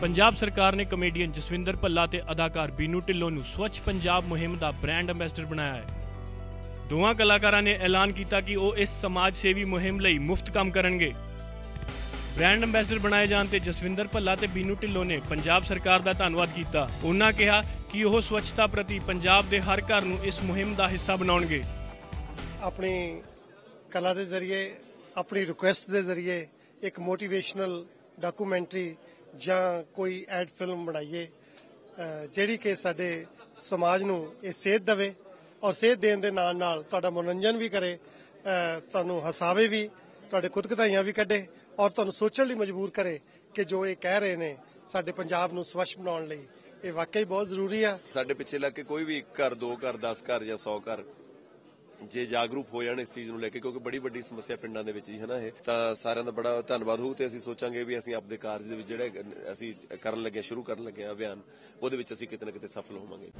ਪੰਜਾਬ ਸਰਕਾਰ ਨੇ ਕਮੇਡੀਅਨ ਜਸਵਿੰਦਰ ਭੱਲਾ ਤੇ ਅਦਾਕਾਰ ਬੀਨੂ ਢਿੱਲੋਂ ਨੂੰ ਸਵੱਛ ਪੰਜਾਬ ਮੁਹਿੰਮ ਦਾ ਬ੍ਰਾਂਡ ਐਂਬੈਸਡਰ ਬਣਾਇਆ ਹੈ। ਦੋਵਾਂ ਕਲਾਕਾਰਾਂ ਨੇ ਐਲਾਨ ਕੀਤਾ ਕਿ ਉਹ ਇਸ ਸਮਾਜ ਸੇਵੀ ਮੁਹਿੰਮ ਲਈ ਮੁਫਤ ਕੰਮ ਕਰਨਗੇ। ਬ੍ਰਾਂਡ ਐਂਬੈਸਡਰ ਬਣਾਏ ਜਾਣ ਤੇ ਜਸਵਿੰਦਰ ਭੱਲਾ ਤੇ ਬੀਨੂ ਢਿੱਲੋਂ ਨੇ ਪੰਜਾਬ ਸਰਕਾਰ ਦਾ ਧੰਨਵਾਦ ਕੀਤਾ। ਉਹਨਾਂ ਕਿਹਾ ਕਿ ਉਹ ਸਵੱਛਤਾ ਪ੍ਰਤੀ ਪੰਜਾਬ ਦੇ ਹਰ ਘਰ ਨੂੰ ਇਸ ਮੁਹਿੰਮ ਦਾ ਹਿੱਸਾ ਬਣਾਉਣਗੇ। ਆਪਣੀ ਕਲਾ ਦੇ ਜ਼ਰੀਏ, ਆਪਣੀ ਰਿਕੁਐਸਟ ਦੇ ਜ਼ਰੀਏ ਇੱਕ ਮੋਟੀਵੇਸ਼ਨਲ ਡਾਕੂਮੈਂਟਰੀ ਜਾਂ ਕੋਈ ਐਡ ਫਿਲਮ ਬਣਾਈਏ ਜਿਹੜੀ ਕਿ ਸਾਡੇ ਸਮਾਜ ਨੂੰ ਇਹ ਸੇਧ ਦੇਵੇ ਔਰ ਸੇਧ ਦੇਣ ਦੇ ਨਾਲ ਨਾਲ ਤੁਹਾਡਾ ਮਨੋਰੰਜਨ ਵੀ ਕਰੇ ਤੁਹਾਨੂੰ ਹਸਾਵੇ ਵੀ, ਤੁਹਾਡੇ ਕੁਤਕਤਾਈਆਂ ਵੀ ਕੱਢੇ ਔਰ ਤੁਹਾਨੂੰ ਸੋਚਣ ਲਈ ਮਜਬੂਰ ਕਰੇ ਕਿ ਜੋ ਇਹ ਕਹਿ ਰਹੇ ਨੇ ਸਾਡੇ ਪੰਜਾਬ ਨੂੰ ਸਵੱਛ ਬਣਾਉਣ ਲਈ, ਇਹ ਵਾਕਈ ਬਹੁਤ ਜ਼ਰੂਰੀ ਆ। ਸਾਡੇ ਪਿੱਛੇ ਲੱਗ ਕੇ ਕੋਈ ਵੀ ਇੱਕ ਘਰ, ਦੋ ਘਰ 10 ਘਰ ਜਾਂ 100 ਘਰ ਜੇ ਜਾਗਰੂਕ ਹੋ ਜਾਣ ਇਸ ਚੀਜ਼ ਨੂੰ ਲੈ ਕੇ, ਕਿਉਂਕਿ ਬੜੀ ਵੱਡੀ ਸਮੱਸਿਆ ਪਿੰਡਾਂ ਦੇ ਵਿੱਚ ਹੀ ਹੈ ਨਾ ਇਹ? ਤਾਂ ਸਾਰਿਆਂ ਦਾ ਬੜਾ ਧੰਨਵਾਦ ਹੋਊ ਤੇ ਅਸੀਂ ਸੋਚਾਂਗੇ ਵੀ ਅਸੀਂ ਆਪਣੇ ਕਾਰਜ ਦੇ ਵਿੱਚ ਜਿਹੜੇ ਅਸੀਂ ਕਰਨ ਲੱਗੇ ਸ਼ੁਰੂ ਕਰਨ ਲੱਗੇ ਹਾਂ ਅਭਿਆਨ, ਉਹਦੇ ਵਿੱਚ ਅਸੀਂ ਕਿਤੇ ਨਾ ਕਿਤੇ ਸਫਲ ਹੋਵਾਂਗੇ।